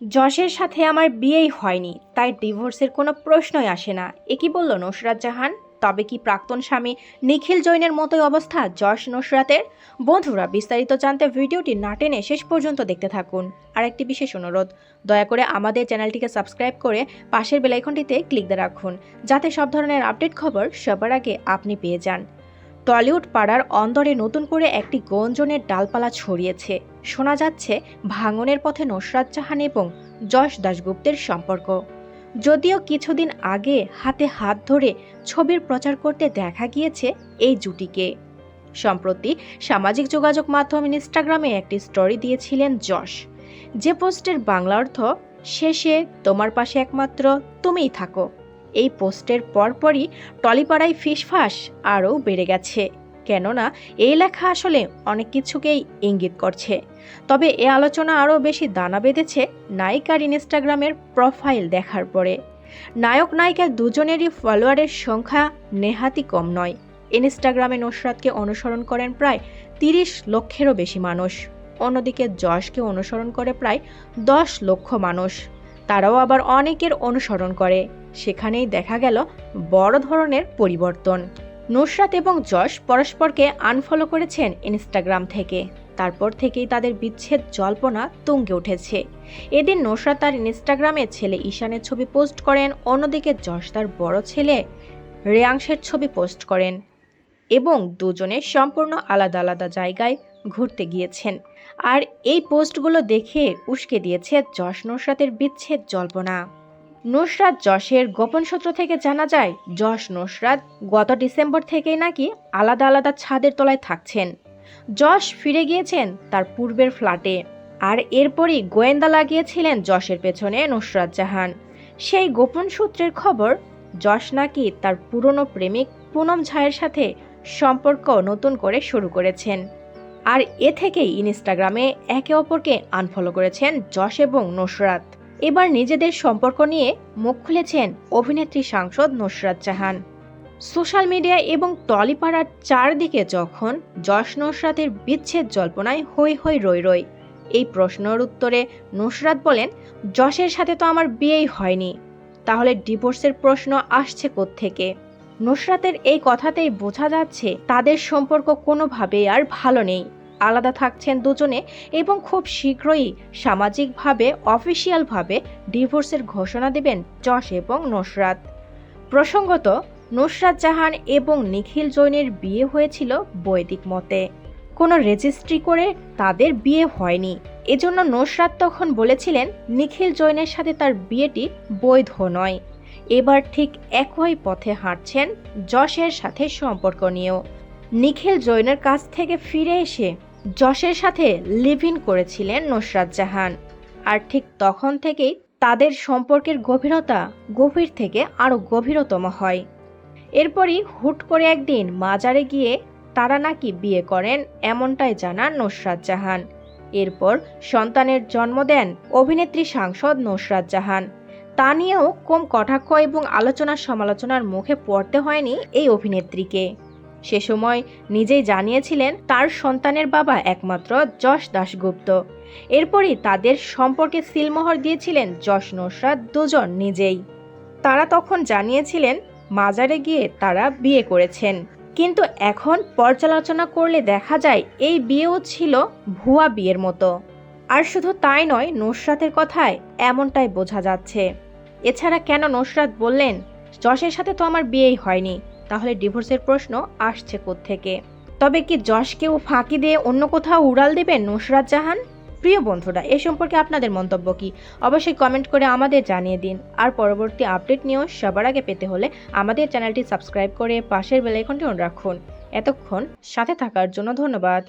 যশের সাথে আমার বিয়েই হয়নি, তাই ডিভোর্সের কোনো প্রশ্নই আসে না। এ কি বলল নুসরাত জাহান? তবে কি প্রাক্তন স্বামী নিখিল জৈনের মতোই অবস্থা যশ নুসরাতের? বন্ধুরা, বিস্তারিত জানতে ভিডিওটি না টেনে শেষ পর্যন্ত দেখতে থাকুন। আর একটি বিশেষ অনুরোধ, দয়া করে আমাদের চ্যানেলটিকে সাবস্ক্রাইব করে পাশের বেলাইকনটিতে ক্লিক দিয়ে রাখুন, যাতে সব ধরনের আপডেট খবর সবার আগে আপনি পেয়ে যান। টলিউড পাড়ার অন্দরে নতুন করে একটি গঞ্জনের ডালপালা ছড়িয়েছে। শোনা যাচ্ছে ভাঙনের পথে নুসরাত জাহান এবং যশ দাশগুপ্তের সম্পর্ক। যদিও কিছুদিন আগে হাতে হাত ধরে ছবির প্রচার করতে দেখা গিয়েছে এই জুটিকে। সম্প্রতি সামাজিক যোগাযোগ মাধ্যম ইনস্টাগ্রামে একটি স্টোরি দিয়েছিলেন যশ। যে পোস্টের বাংলা অর্থ, শেষে তোমার পাশে একমাত্র তুমিই থাকো। এই পোস্টের পরপরই টলিপাড়ায় ফিসফাস আরও বেড়ে গেছে। কেননা, এই লেখা আসলে অনেক কিছুকেই ইঙ্গিত করছে। তবে এ আলোচনা আরও বেশি দানা বেঁধেছে নায়িকার ইনস্টাগ্রামের প্রোফাইল দেখার পরে। নায়ক নায়িকা দুজনেরই ফলোয়ারের সংখ্যা নেহাতি কম নয়। ইনস্টাগ্রামে নুসরাতকে অনুসরণ করেন প্রায় তিরিশ লক্ষেরও বেশি মানুষ। অন্যদিকে যশকে অনুসরণ করে প্রায় দশ লক্ষ মানুষ। তারাও আবার অনেকের অনুসরণ করে। সেখানেই দেখা গেল বড় ধরনের পরিবর্তন। নুসরাত এবং যশ পরস্পরকে আনফলো করেছেন ইনস্টাগ্রাম থেকে। তারপর থেকেই তাদের বিচ্ছেদ জল্পনা তুঙ্গে উঠেছে। এদিন নুসরাত তার ইনস্টাগ্রামে ছেলে ঈশানের ছবি পোস্ট করেন, অন্যদিকে যশ তার বড় ছেলে রেয়াংশের ছবি পোস্ট করেন এবং দুজনে সম্পূর্ণ আলাদা আলাদা জায়গায় ঘুরতে গিয়েছেন। আর এই পোস্টগুলো দেখে উস্কে দিয়েছে যশ নুসরাতের বিচ্ছেদ জল্পনা। নুসরাত যশের গোপন সূত্র থেকে জানা যায়, যশ নুসরাত গত ডিসেম্বর থেকেই নাকি আলাদা আলাদা ছাদের তলায় থাকছেন। যশ ফিরে গিয়েছেন তার পূর্বের ফ্ল্যাটে, আর এরপরই গোয়েন্দা লাগিয়েছিলেন যশের পেছনে নুসরাত জাহান। সেই গোপন সূত্রের খবর, যশ নাকি তার পুরনো প্রেমিক পুনম ঝায়ের সাথে সম্পর্ক নতুন করে শুরু করেছেন, আর এ থেকেই ইনস্টাগ্রামে একে অপরকে আনফলো করেছেন যশ এবং নুসরাত। এবার নিজেদের সম্পর্ক নিয়ে মুখ খুলেছেন অভিনেত্রী সাংসদ নুসরাত জাহান। সোশ্যাল মিডিয়া এবং টলিপাড়ার চারদিকে যখন যশ নুসরাতের বিচ্ছেদ জল্পনায় হৈ হৈ রই রই, এই প্রশ্নের উত্তরে নুসরাত বলেন যশের সাথে তো আমার বিয়েই হয়নি। তাহলে ডিভোর্সের প্রশ্ন আসছে থেকে নুসরাতের এই কথাতেই বোঝা যাচ্ছে তাদের সম্পর্ক কোনোভাবেই আর ভালো নেই। আলাদা থাকছেন দুজনে এবং খুব শীঘ্রই সামাজিকভাবে, অফিসিয়ালভাবে ডিভোর্সের ঘোষণা দেবেন যশ এবং নুসরাত। প্রসঙ্গত, নুসরাত জাহান এবং নিখিল জৈনের বিয়ে হয়েছিল বৈদিক মতে। কোনো রেজিস্ট্রি করে তাদের বিয়ে হয়নি। এজন্য নুসরাত তখন বলেছিলেন, নিখিল জৈনের সাথে তার বিয়েটি বৈধ নয়। এবার ঠিক একই পথে হাঁটছেন যশের সাথে সম্পর্ক নিয়েও। নিখিল জৈনের কাছ থেকে ফিরে এসে যশের সাথে লিভ ইন করেছিলেন নুসরাত জাহান। আর ঠিক তখন থেকেই তাদের সম্পর্কের গভীরতা গভীর থেকে আরও গভীরতম হয়। এরপরই হুট করে একদিন মাজারে গিয়ে তারা নাকি বিয়ে করেন এমনটাই জানান নুসরাত জাহান। এরপর সন্তানের জন্ম দেন অভিনেত্রী সাংসদ নুসরাত জাহান। তা নিয়েও কম কটাক্ষ এবং আলোচনা সমালোচনার মুখে পড়তে হয়নি এই অভিনেত্রীকে। সে সময় নিজেই জানিয়েছিলেন তার সন্তানের বাবা একমাত্র যশ দাশগুপ্ত। এরপরই তাদের সম্পর্কে সিলমোহর দিয়েছিলেন যশ নুসরাত দুজন নিজেই। তারা তখন জানিয়েছিলেন মাজারে গিয়ে তারা বিয়ে করেছেন। কিন্তু এখন পর্যালোচনা করলে দেখা যায় এই বিয়েও ছিল ভুয়া বিয়ের মতো। আর শুধু তাই নয় নুসরাতের কথায় এমনটাই বোঝা যাচ্ছে। এছাড়া কেন নুসরাত বললেন, যশের সাথে তো আমার বিয়েই হয়নি। তাহলে ডিভোর্সের প্রশ্ন আসছে থেকে তবে কি যশকেও ফাঁকি দিয়ে অন্য কোথাও উড়াল দেবেন নুসরাত জাহান? প্রিয় বন্ধুরা, এ সম্পর্কে আপনাদের মন্তব্য কি? অবশ্যই কমেন্ট করে আমাদের জানিয়ে দিন। আর পরবর্তী আপডেট নিয়েও সবার আগে পেতে হলে আমাদের চ্যানেলটি সাবস্ক্রাইব করে পাশের বেলাইকনটি অন রাখুন। এতক্ষণ সাথে থাকার জন্য ধন্যবাদ।